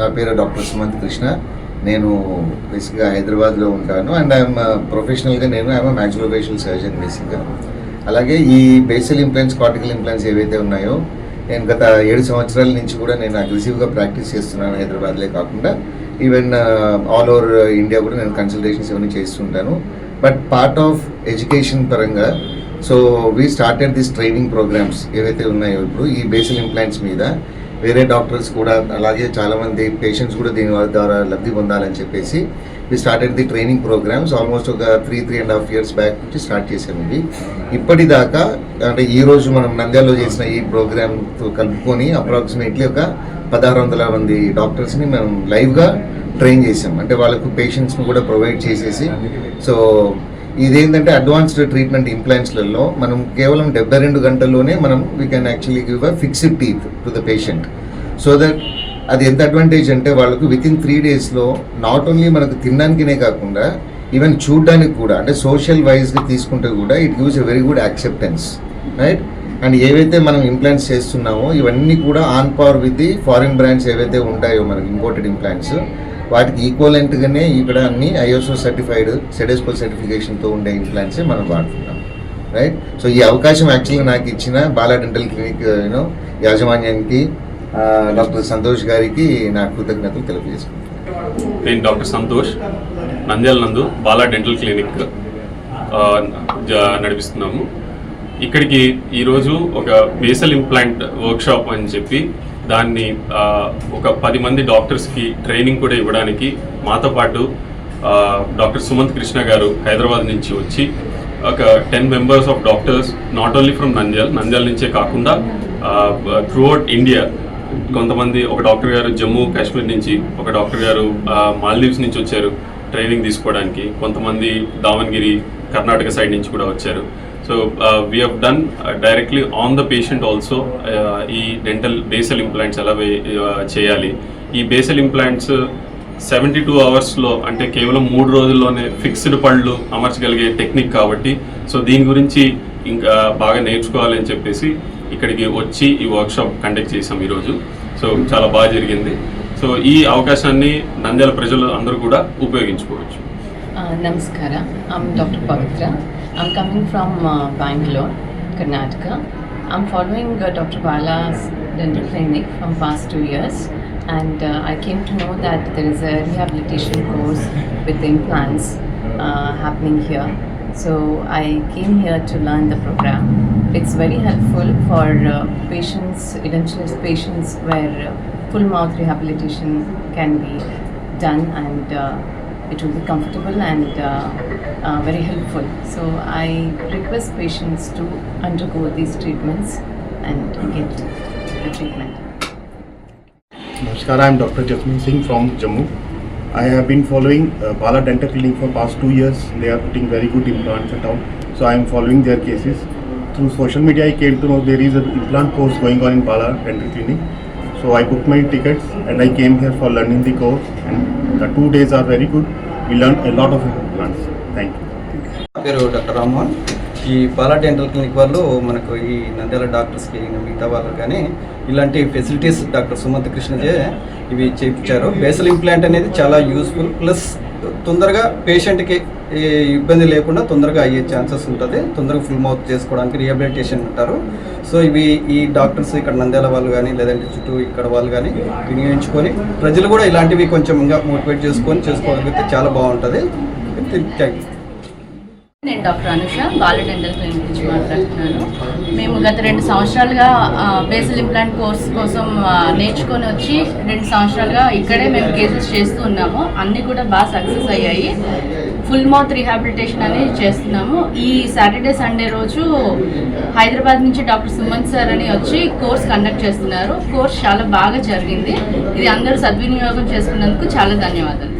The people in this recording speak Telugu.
నా పేరు డాక్టర్ సుమంత్ కృష్ణ. నేను బేసిక్గా హైదరాబాద్లో ఉంటాను. అండ్ ఐఎమ్ ప్రొఫెషనల్గా నేను ఐఎమ్ మ్యాక్సిలోఫేషియల్ సర్జన్ బేసిక్గా అలాగే ఈ బేసల్ ఇంప్లాంట్స్ కార్టికల్ ఇంప్లాంట్స్ ఏవైతే ఉన్నాయో నేను గత ఏడు సంవత్సరాల నుంచి కూడా నేను అగ్రెసివ్గా ప్రాక్టీస్ చేస్తున్నాను హైదరాబాద్లే కాకుండా. ఈవెన్ ఆల్ ఓవర్ ఇండియా కూడా నేను కన్సల్టేషన్స్ ఇవన్నీ చేస్తుంటాను. బట్ పార్ట్ ఆఫ్ ఎడ్యుకేషన్ పరంగా so we started this training programs ఏవైతే ఉన్నాయో ఇప్పుడు ఈ బేసల్ ఇంప్లాంట్స్ మీద. వేరే డాక్టర్స్ కూడా అలాగే చాలామంది పేషెంట్స్ కూడా దీని ద్వారా లబ్ధి పొందాలని చెప్పేసి we started the training programs almost ఒక three three and half years back నుంచి స్టార్ట్ చేసాము ఇవి ఇప్పటిదాకా అంటే ఈ రోజు మనం నంద్యాలలో చేసిన ఈ ప్రోగ్రామ్తో కలుపుకొని అప్రాక్సిమేట్లీ ఒక పదహారు వందల మంది డాక్టర్స్ని మనం లైవ్గా ట్రైన్ చేసాం అంటే వాళ్ళకు పేషెంట్స్ని కూడా ప్రొవైడ్ చేసేసి సో ఇదేంటంటే అడ్వాన్స్డ్ ట్రీట్మెంట్ ఇంప్లాంట్స్లలో మనం కేవలం డెబ్బై రెండు గంటల్లోనే మనం we can actually give a fixed teeth to the patient so that అది ఎంత అడ్వాంటేజ్ అంటే వాళ్ళకు విత్ ఇన్ త్రీ డేస్లో నాట్ ఓన్లీ మనకు తినడానికినే కాకుండా ఈవెన్ చూడడానికి కూడా అంటే సోషల్ వైజ్గా తీసుకుంటే కూడా it gives a very good acceptance right and ఏవైతే మనం ఇంప్లాంట్స్ చేస్తున్నామో ఇవన్నీ కూడా on power with the foreign brands ఏవైతే ఉంటాయో మనకి ఇంపోర్టెడ్ ఇంప్లాంట్స్ వాటికి ఈక్వలెంట్గానే ఇక్కడ అన్ని ఐఎస్ఓ సర్టిఫైడ్ సెడెస్కో సర్టిఫికేషన్తో ఉండే ఇంప్లాంట్సే మనం వాడుతున్నాం. రైట్ సో ఈ అవకాశం యాక్చువల్గా నాకు ఇచ్చిన Bala dental clinic you know యాజమాన్యానికి డాక్టర్ సంతోష్ గారికి నా కృతజ్ఞతలు తెలియజేసుకుంటాను నేను డాక్టర్ సంతోష్ నంద్యాల నందు బాలా డెంటల్ క్లినిక్ నడిపిస్తున్నాము. ఇక్కడికి ఈరోజు ఒక బేసల్ ఇంప్లాంట్ వర్క్షాప్ అని చెప్పి దాన్ని ఒక పది మంది డాక్టర్స్కి ట్రైనింగ్ కూడా ఇవ్వడానికి మాతో పాటు డాక్టర్ సుమంత్ కృష్ణ గారు హైదరాబాద్ నుంచి వచ్చి ఒక ten members of doctors not only from Nandyal Nandyal నుంచే కాకుండా త్రూ అవుట్ ఇండియా కొంతమంది ఒక డాక్టర్ గారు జమ్మూ కాశ్మీర్ నుంచి ఒక డాక్టర్ గారు మాల్దీవ్స్ నుంచి వచ్చారు ట్రైనింగ్ తీసుకోవడానికి. కొంతమంది దావణగిరి కర్ణాటక సైడ్ నుంచి కూడా వచ్చారు. So we have done directly on the patient also ఈ డెంటల్ బేసల్ ఇంప్లాంట్స్ ఎలా వే- uh, చేయాలి. ఈ బేసల్ ఇంప్లాంట్స్ సెవెంటీ టూ అవర్స్లో అంటే కేవలం మూడు రోజుల్లోనే ఫిక్స్డ్ పళ్ళు అమర్చగలిగే టెక్నిక్ కాబట్టి సో దీని గురించి ఇంకా uh, బాగా నేర్చుకోవాలి అని చెప్పేసి ఇక్కడికి వచ్చి ఈ వర్క్షాప్ కండక్ట్ చేసాం ఈరోజు. సో చాలా బాగా జరిగింది. సో ఈ అవకాశాన్ని నంద్యాల ప్రజలు అందరూ కూడా ఉపయోగించుకోవచ్చు. Uh, Namaskara, I'm Dr. Pavitra. I'm coming from uh, Bangalore, Karnataka. I'm following uh, Dr. Bala's dental clinic from past two years and uh, I came to know that there is a rehabilitation course with implants uh, happening here. So I came here to learn the program. It's very helpful for uh, patients, edentulous patients where uh, full mouth rehabilitation can be done and uh, it will be comfortable and uh, uh, very helpful. So I request patients to undergo these treatments and get the treatment. Namaskar, I am Dr. Jasmine Singh from Jammu. I have been following uh, Bala Dental Clinic for past two years. They are putting very good implants at all. So I am following their cases. Through social media, I came to know there is an implant course going on in Bala Dental Clinic. So I booked my tickets and I came here for learning the course. And the uh, two days are very good. We learned a lot of implants. Thank you. నా పేరు డాక్టర్ రామ్మోహన్ ఈ బాలా డెంటల్ క్లినిక్ వాళ్ళు మనకు ఈ నంద్యాల డాక్టర్స్కి మిగతా వాళ్ళు కానీ ఇలాంటి ఫెసిలిటీస్ డాక్టర్ సుమంత్ కృష్ణజే ఇవి చేయించారు బేసల్ ఇంప్లాంట్ అనేది చాలా యూస్ఫుల్ ప్లస్ తొందరగా పేషెంట్కి ఏ ఇబ్బంది లేకుండా తొందరగా అయ్యే ఛాన్సెస్ ఉంటుంది. తొందరగా ఫుల్ మౌత్ చేసుకోవడానికి రిహాబిలిటేషన్ అంటారు సో ఇవి ఈ డాక్టర్స్ ఇక్కడ నంద్యాల వాళ్ళు కానీ లేదంటే చుట్టూ ఇక్కడ వాళ్ళు కానీ వినియోగించుకొని ప్రజలు కూడా ఇలాంటివి కొంచెం ఇంకా మోటివేట్ చేసుకొని చేసుకోగలిగితే చాలా బాగుంటుంది. థ్యాంక్ యూ నేను doctor Anusha Bala dental clinic నుంచి మాట్లాడుతున్నాను. మేము గత రెండు సంవత్సరాలుగా బేసిల్ ఇంప్లాంట్ కోర్స్ కోసం నేర్చుకొని వచ్చి రెండు సంవత్సరాలుగా ఇక్కడే మేము కేసెస్ చేస్తూ ఉన్నాము. అన్నీ కూడా బాగా సక్సెస్ అయ్యాయి. ఫుల్ మౌత్ రీహాబిలిటేషన్ అనేది చేస్తున్నాము. ఈ సాటర్డే సండే రోజు హైదరాబాద్ నుంచి డాక్టర్ సుమంత్ సార్ అని వచ్చి కోర్స్ కండక్ట్ చేస్తున్నారు. కోర్స్ చాలా బాగా జరిగింది. ఇది అందరూ సద్వినియోగం చేసుకున్నందుకు చాలా ధన్యవాదాలు.